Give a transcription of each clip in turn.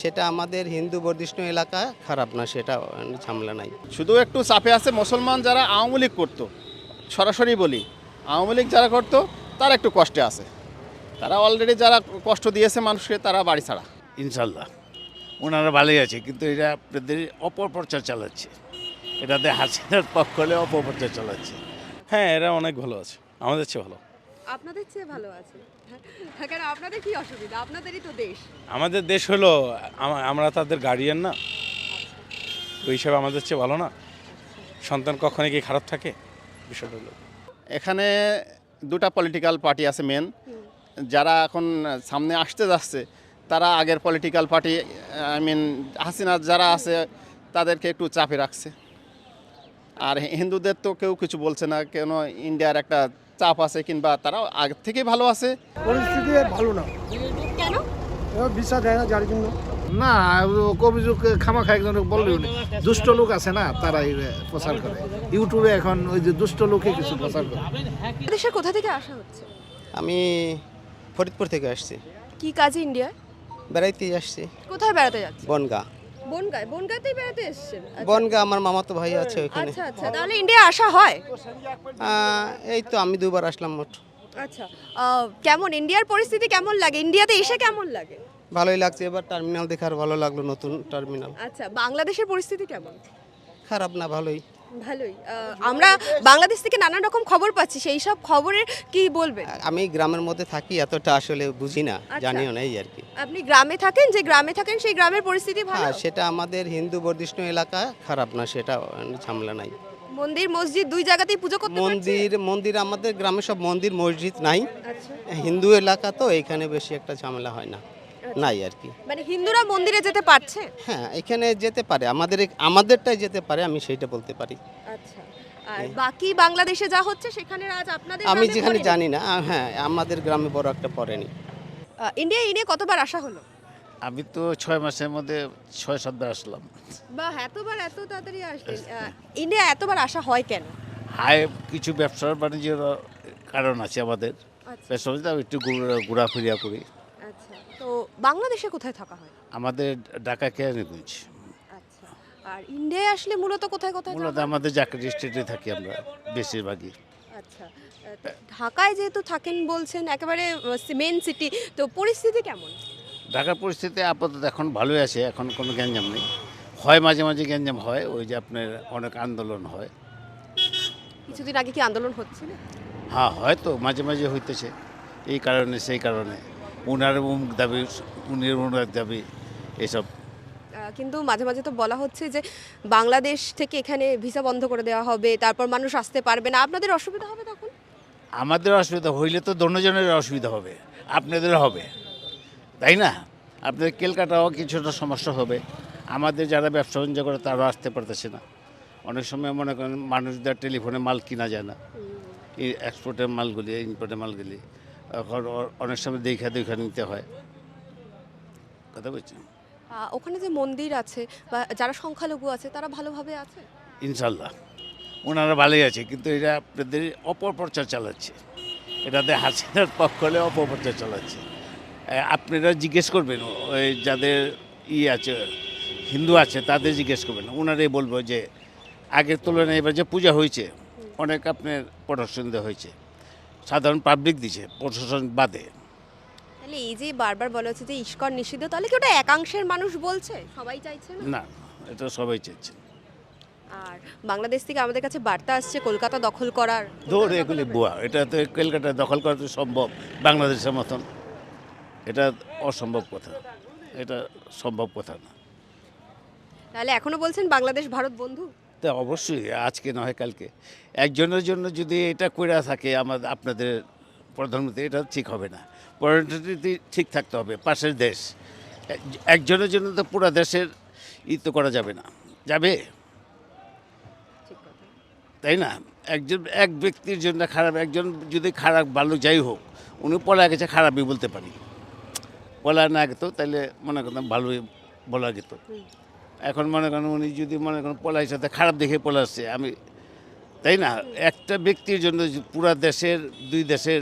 সেটা আমাদের হিন্দু বর্ধিষ্ণ এলাকা খারাপ না সেটা ঝামেলা নাই। শুধু একটু চাপে আছে মুসলমান যারা আওয়ামী লীগ করতো সরাসরি বলি আওয়ামী লীগ যারা করতো তারা একটু কষ্টে আছে। তারা অলরেডি যারা কষ্ট দিয়েছে মানুষকে তারা বাড়ি ছাড়া। ইনশাল্লাহ ওনারা ভালোই আছে কিন্তু এটা আপনাদের অপপ্রচার চালাচ্ছে। এটাতে হাসিনার পক্ষ হলে অপপ্রচার চালাচ্ছে। হ্যাঁ এরা অনেক ভালো আছে আমাদের চেয়ে ভালো। আপনাদের চেয়ে ভালো আছে। কেন আপনাদের কি অসুবিধা? আপনাদেরই তো দেশ। আমাদের দেশ হলো আমরা তাদের গার্ডিয়ান না। ওই হিসাবে আমাদের চেয়ে ভালো না। সন্তান কখনো কি খারাপ থাকে? বিষয়টা হলো। এখানে দুটা পলিটিক্যাল পার্টি আছে মেন যারা এখন সামনে আসতে যাচ্ছে তারা আগের political party I mean Hasina যারা আছে তাদেরকে একটু চাপে রাখছে। আর হিন্দুদের তো কেউ কিছু বলছে না কেন ইন্ডিয়ার একটা চাপ আছে কিংবা তারা আগে থেকে ভালো আছে? পরিস্থিতি ভালো না। কেন? ভিসা দেয় না যার জন্য। না অভিযোগ খামা খাই বললেও দুষ্ট লোক আছে না তারাই প্রচার করে। ইউটিউবে এখন ওই যে দুষ্ট লোকে কিছু প্রচার করে। দেশের কোথা থেকে আসা হচ্ছে? আমি ফরিদপুর থেকে আসছি। কি কাজে ইন্ডিয়ায়? বেড়াইতে আসছি। কোথায় বেড়াতে যাচ্ছে বনগা। বনগায় বনগাতেই বেড়াতে এসেছেন? আচ্ছা। বনগা আমার মামাতো ভাই আছে ওইখানে। আচ্ছা আচ্ছা। তাহলে ইন্ডিয়া আসা হয়? এই তো আমি দুবার আসলাম মোট। আচ্ছা। কেমন? ইন্ডিয়ার পরিস্থিতি কেমন লাগে? ইন্ডিয়াতে এসে কেমন লাগে? ভালোই লাগছে। এবার টার্মিনাল দেখার ভালো লাগল নতুন টার্মিনাল আচ্ছা বাংলাদেশের পরিস্থিতি কেমন? খারাপ না ভালোই। ভালোই। আমরা বাংলাদেশ থেকে নানান রকম খবর পাচ্ছি সেই সব খবরের কি বলবেন? আমি গ্রামের মধ্যে থাকি এতটা আসলে বুঝি না আচ্ছা। জানিও না এই আর কি। আপনি গ্রামে থাকেন? যে গ্রামে থাকেন সেই গ্রামের পরিস্থিতি ভালো? হ্যাঁ সেটা আমাদের হিন্দু বর্ধিষ্ণ এলাকা খারাপ না সেটা ঝামেলা নাই। মন্দির মসজিদ দুই জায়গাতেই পুজো করতে? মন্দির মন্দির আমাদের গ্রামে সব মন্দির মসজিদ নাই। আচ্ছা। হিন্দু এলাকা তো এখানে বেশি একটা ঝামেলা হয় না। নাই আর কি। মানে হিন্দুরা মন্দিরে যেতে পারছে? হ্যাঁ এখানে যেতে পারে। আমাদের আমাদেরটাই যেতে পারে আমি সেইটা বলতে পারি। আচ্ছা। আর বাকি বাংলাদেশে যা হচ্ছে সেখানে আজ আপনাদের আমি যেখানে জানি না হ্যাঁ আমাদের গ্রামে বড় একটা পড়েনি। ইন্ডিয়া ইনে কতবার আসা হলো? আমি তো ছয় মাসের মধ্যে ছয় সাতবার আসলাম। বা এতবার এত তাড়াতাড়ি আসলেন। ইন্ডিয়া এতবার আসা হয় কেন? হায় কিছু ব্যবসার বাণিজ্যের কারণ আছে আমাদের। আচ্ছা। ব্যবসা একটু ঘুরা- ঘোরাফেরা করি। তো বাংলাদেশে কোথায় থাকা হয়? আমাদের ঢাকা কেরানীগঞ্জ। আচ্ছা আর ইন্ডিয়ায় আসলে মূলত কোথায় কোথায় মূলত আমাদের জাকারি স্টেটে থাকি আমরা বেশিরভাগই। আচ্ছা ঢাকায় যেহেতু থাকেন বলছেন একেবারে মেন সিটি তো পরিস্থিতি কেমন? ঢাকার পরিস্থিতি আপাতত এখন ভালোই আছে এখন কোনো গ্যাঞ্জাম নেই। হয় মাঝে মাঝে গ্যাঞ্জাম হয় ওই যে আপনার অনেক আন্দোলন হয়। কিছুদিন আগে কি আন্দোলন হচ্ছিল হ্যাঁ হয়তো মাঝে মাঝে হইতেছে এই কারণে সেই কারণে। উনার উমুক দাবি উনির উনার দাবি এসব। কিন্তু মাঝে মাঝে তো বলা হচ্ছে যে বাংলাদেশ থেকে এখানে ভিসা বন্ধ করে দেওয়া হবে তারপর মানুষ আসতে পারবে না। আপনাদের অসুবিধা হবে তখন? আমাদের অসুবিধা হইলে তো দন্যজনের অসুবিধা হবে আপনাদের হবে তাই না? আপনাদের কেলকাটাও কিছুটা সমস্যা হবে। আমাদের যারা ব্যবসা বাণিজ্য করে তারাও আসতে পারতেছে না। অনেক সময় মনে করেন মানুষদের টেলিফোনে মাল কিনা যায় না। এই এক্সপোর্টের মালগুলি ইম্পোর্টের মালগুলি। এখন অনেক সময় দেখা দেখা নিতে হয়। কথা বলছি? ওখানে যে মন্দির আছে বা যারা সংখ্যালঘু আছে তারা ভালোভাবে আছে? ইনশাল্লাহ। ওনারা ভালোই আছে কিন্তু এটা আপনাদের অপপ্রচার চালাচ্ছে। এটাতে হাসিনার পক্ষ হলে অপপ্রচার চালাচ্ছে। আপনারা জিজ্ঞেস করবেন ওই যাদের ই আছে হিন্দু আছে তাদের জিজ্ঞেস করবেন। ওনারাই বলব যে আগের তুলনায় এবার যে পূজা হয়েছে অনেক আপনার দেওয়া হয়েছে। সাধারণ পাবলিক দিছে প্রশাসন বাদে। তাহলে এই যে বারবার বলা হচ্ছে যে ইস্কন নিষিদ্ধ তাহলে কি ওটা একাংশের মানুষ বলছে? সবাই চাইছে না? না এটা সবাই চাইছে। আর বাংলাদেশ থেকে আমাদের কাছে বার্তা আসছে কলকাতা দখল করার। দৌড় এগুলি বুয়া এটা তো কলকাতা দখল করা তো সম্ভব বাংলাদেশের মতন। এটা অসম্ভব কথা এটা সম্ভব কথা না। তাহলে এখনও বলছেন বাংলাদেশ ভারত বন্ধু? তা অবশ্যই আজকে নয় কালকে। একজনের জন্য যদি এটা করে থাকে আমাদের আপনাদের প্রধানমন্ত্রী এটা ঠিক হবে না। পরিণতি ঠিক থাকতে হবে পাশের দেশ। এক- একজনের জন্য তো পুরো দেশের ই তো করা যাবে না। যাবে? তাই না? একজন এক ব্যক্তির জন্য খারাপ একজন যদি খারাপ ভালো যাই হোক উনি পলা গেছে খারাপই বলতে পারি। পলা না গেত তাহলে মনে করতাম ভালোই বলা যেত এখন মনে করেন উনি যদি মনে করেন পলাই সাথে খারাপ দেখে পলা আসছে আমি তাই না? একটা ব্যক্তির জন্য পুরা দেশের দুই দেশের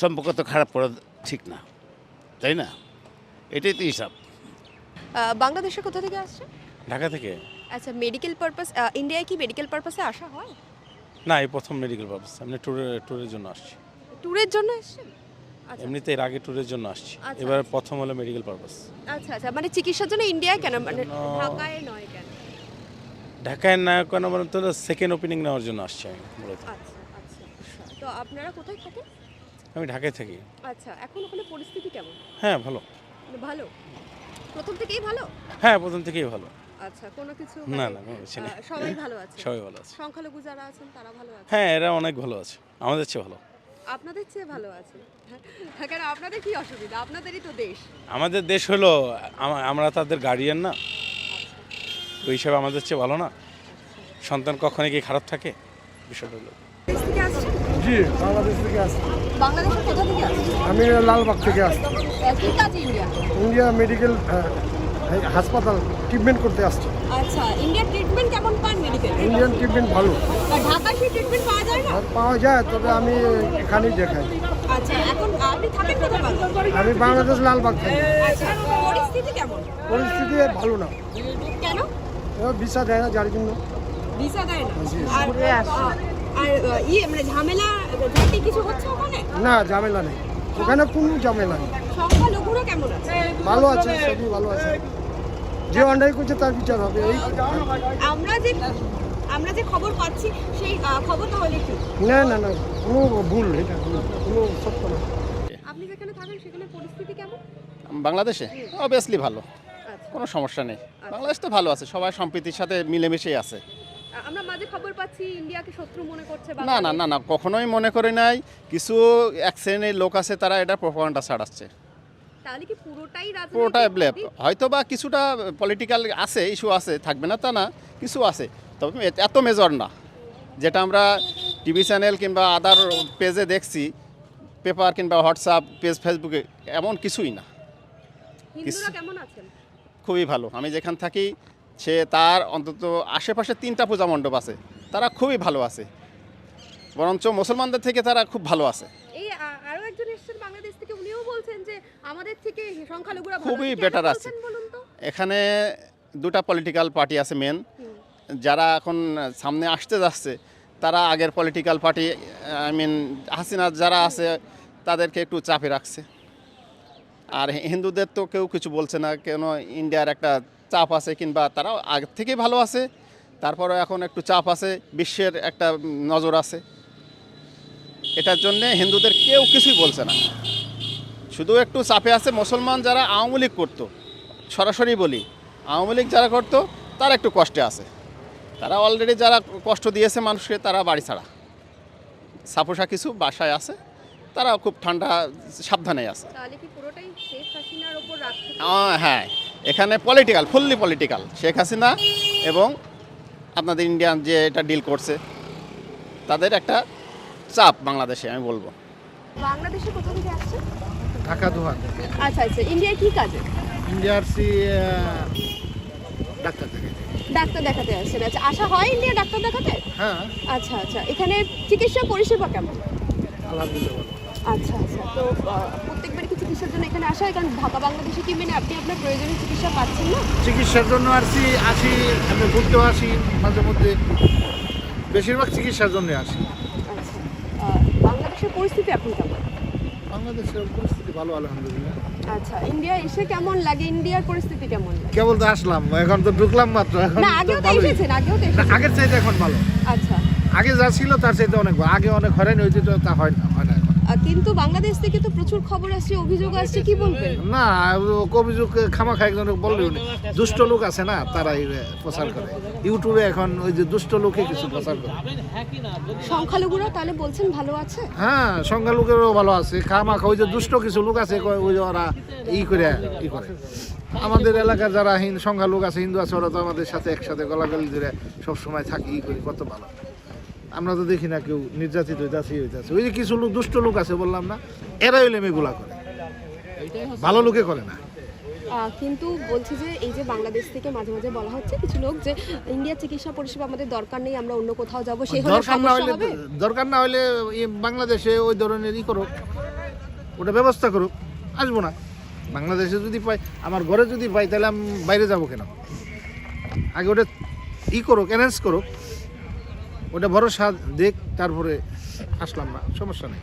সম্পর্ক তো খারাপ করা ঠিক না তাই না? এটাই তো হিসাব। বাংলাদেশে কোথা থেকে আসছে ঢাকা থেকে। আচ্ছা মেডিকেল পারপাস ইন্ডিয়ায় কি মেডিকেল পারপাসে আসা হয়? না এই প্রথম মেডিকেল পারপাস আমি ট্যুরে ট্যুরের জন্য আসছি। ট্যুরের জন্য এসেছেন? এমনিতে এর আগে ট্যুরের জন্য আসছি। আচ্ছা, এবার আচ্ছা। প্রথম হলো মেডিকেল পারপাস আচ্ছা আচ্ছা মানে চিকিৎসার জন্য ইন্ডিয়ায় কেন? মানে ঢাকায় নয় কেন? ঢাকায় না কেন বলেন তো সেকেন্ড ওপেনিং নেওয়ার জন্য আসছি আমি মূলত। আচ্ছা আচ্ছা। তো আপনারা কোথায় থাকেন? আমি ঢাকায় থাকি। আচ্ছা এখন ওখানে পরিস্থিতি কেমন? হ্যাঁ ভালো। মানে ভালো? প্রথম থেকেই ভালো? হ্যাঁ প্রথম থেকেই ভালো। আচ্ছা কোনো কিছু না মানে, না সবাই ভালো আছে? সবাই ভালো আছে। সংখ্যালঘু যারা আছেন তারা ভালো আছে? হ্যাঁ এরা অনেক ভালো আছে। আমাদের চেয়ে ভালো। আপনাদের চেয়ে ভালো আছে। হ্যাঁ কেন আপনাদের কি অসুবিধা? আপনাদেরই তো দেশ। আমাদের দেশ হলো আমরা তাদের গার্ডিয়ান না। ওই হিসাবে আমাদের চেয়ে ভালো না। সন্তান কখনো কি খারাপ থাকে? বিষয়টা হলো। দেশ থেকে আসছে জি বাংলাদেশ থেকে আসছি। বাংলাদেশের কোথা থেকে আসছে আমি লালবাগ থেকে আসছি। কি কাজে ইন্ডিয়া ইন্ডিয়া মেডিকেল হাসপাতাল ট্রিটমেন্ট করতে আসছি। আচ্ছা ইন্ডিয়ার ট্রিটমেন্ট কেমন পান মেডিকেল ইন্ডিয়ান ট্রিটমেন্ট ভালো। ট্রিটমেন্ট পাওয়া যায় আর পাওয়া যায় তবে আমি এখানেই দেখাই। আচ্ছা এখন আপনি থাকেন কোথায় বাংলাদেশে? আমি বাংলাদেশ লালবাগ থাকি। আচ্ছা পরিস্থিতি কেমন? ভালো না। ভিসা দেয় না যার জন্য। ভিসা দেয় না? আর আহ, আর আহ, ইয়ে মানে ঝামেলা ঝাঁটি কিছু হচ্ছে ওখানে? না ঝামেলা নেই। ওখানে কোনো ঝামেলা নেই। সংখ্যালঘুরা কেমন আছে? ভালো আছে সবই ভালো আছে। যে অন্যায় করছে তার বিচার হবে এই আমরা যে আমরা যে খবর পাচ্ছি সেই খবর তাহলে কি? না না না কোনো ভুল এটা কোনো সত্য না। আপনি যেখানে থাকেন সেখানে পরিস্থিতি কেমন? বাংলাদেশে? অবভিয়াসলি ভালো। আচ্ছা। কোনো সমস্যা নেই। বাংলাদেশ তো ভালো আছে সবাই সম্প্রীতির সাথে মিলেমিশেই আছে। আমরা মাঝে খবর পাচ্ছি ইন্ডিয়াকে শত্রু মনে করছে না না না না কখনোই মনে করে নাই। কিছু এক শ্রেণির লোক আছে তারা এটা প্রপাগান্ডা ছাড়াচ্ছে তাহলে কি পুরোটাই পুরোটাই হয়তো বা কিছুটা পলিটিক্যাল আছে ইস্যু আছে থাকবে না তা না কিছু আছে। তবে এত মেজর না। যেটা আমরা টিভি চ্যানেল কিংবা আদার পেজে দেখছি পেপার কিংবা হোয়াটসঅ্যাপ পেজ ফেসবুকে এমন কিছুই না। খুবই ভালো। আমি যেখান থাকি সে তার অন্তত আশেপাশে তিনটা পূজা মণ্ডপ আছে। তারা খুবই ভালো আছে। বরঞ্চ মুসলমানদের থেকে তারা খুব ভালো আছে। আরও একজন এসেছেন বাংলাদেশ থেকে উনিও বলছেন যে আমাদের থেকে সংখ্যালঘুরা খুবই বেটার আছে। এখানে দুটা পলিটিক্যাল পার্টি আছে মেন। যারা এখন সামনে আসতে যাচ্ছে, তারা আগের political party I mean Hasina যারা আছে, তাদেরকে একটু চাপে রাখছে। আর হিন্দুদের তো কেউ কিছু বলছে না, কেন ইন্ডিয়ার একটা চাপ আছে, কিংবা তারাও আগের থেকেই ভালো আছে তারপরে এখন একটু চাপ আছে, বিশ্বের একটা নজর আছে। এটার জন্যে হিন্দুদের কেউ কিছুই বলছে না। শুধু একটু চাপে আছে মুসলমান যারা আওয়ামী লীগ করতো, সরাসরি বলি, আওয়ামী লীগ যারা করতো, তারা একটু কষ্টে আছে। তারা অলরেডি যারা কষ্ট দিয়েছে মানুষকে তারা বাড়ি ছাড়া। সাপোসা কিছু বাসায় আছে তারা খুব ঠান্ডা সাবধানে আছে। হ্যাঁ। এখানে political fully political Sheikh Hasina এবং আপনাদের ইন্ডিয়ান যে এটা ডিল করছে তাদের একটা চাপ বাংলাদেশে আমি বলব। বাংলাদেশে কোথা থেকে আসছে? ঢাকা দোহান আচ্ছা আচ্ছা। ইন্ডিয়ায় কি কাজে? ইন্ডিয়ার সি ডাক্তার থেকে ডাক্তার দেখাতে আসছেন। আচ্ছা আসা হয় ইন্ডিয়া ডাক্তার দেখাতে? হ্যাঁ। আচ্ছা আচ্ছা। এখানে চিকিৎসা পরিষেবা কেমন? আলহামদুলিল্লাহ। আচ্ছা আচ্ছা। তো আহ, প্রত্যেকবার কি চিকিৎসার জন্য এখানে আসা হয়? কারণ ঢাকা বাংলাদেশে কি মেনে আপনি আপনার প্রয়োজনীয় চিকিৎসা পাচ্ছেন না? চিকিৎসার জন্য আসি আসি আমি ঘুরতেও আসি মাঝে মধ্যে বেশিরভাগ চিকিৎসার জন্য আসি। আচ্ছা। বাংলাদেশের পরিস্থিতি এখন কেমন? বাংলাদেশের পরিস্থিতি ভালো আলহামদুলিল্লাহ। আচ্ছা ইন্ডিয়া এসে কেমন লাগে? ইন্ডিয়ার পরিস্থিতি কেমন লাগে? কেবল তো আসলাম এখন তো ঢুকলাম মাত্র এখন না আগেও তো এসেছেন আগেও তো এসেছেন আগের চাইতে এখন ভালো। আচ্ছা। আগে যা ছিল তার চাইতে অনেক ভালো আগে অনেক হয়রানি ওই তো তা হয় না। কিন্তু বাংলাদেশ থেকে তো প্রচুর খবর আসছে অভিযোগ আসছে কি বলবেন? না অভিযোগ খামাখা একজন বললেও দুষ্ট লোক আছে না তারাই প্রচার করে। ইউটিউবে এখন ওই যে দুষ্ট লোকে কিছু প্রচার করে। সংখ্যালঘুরা তাহলে বলছেন ভালো আছে? হ্যাঁ সংখ্যালঘুকেরও ভালো আছে। খামাখা ওই যে দুষ্ট কিছু লোক আছে ওই যে ওরা ই করে ই করে। আমাদের এলাকার যারা হিন্দু সংখ্যালঘু আছে হিন্দু আছে ওরা তো আমাদের সাথে একসাথে গলাগলি ধরে সবসময় থাকি ই করি কত ভালো। আমরা তো দেখি না কেউ নির্যাতিত হইতাছে ই হইতাছে। ওই যে কিছু লোক দুষ্ট লোক আছে বললাম না এরাই হইলে মেয়েগুলা করে। ভালো লোকে করে না। কিন্তু বলছি যে এই যে বাংলাদেশ থেকে মাঝে মাঝে বলা হচ্ছে কিছু লোক যে ইন্ডিয়ার চিকিৎসা পরিষেবা আমাদের দরকার নেই আমরা অন্য কোথাও যাব সেই হলে দরকার না সমস্যা হবে? দরকার না এই বাংলাদেশে ওই ধরনের ই করুক ওটা ব্যবস্থা করুক আসব না। বাংলাদেশে যদি পাই আমার ঘরে যদি পাই তাহলে আমি বাইরে যাব কেন? আগে ওটা ই করুক অ্যারেঞ্জ করুক। ওটা ভরসা দেখ তারপরে আসলাম না সমস্যা নেই।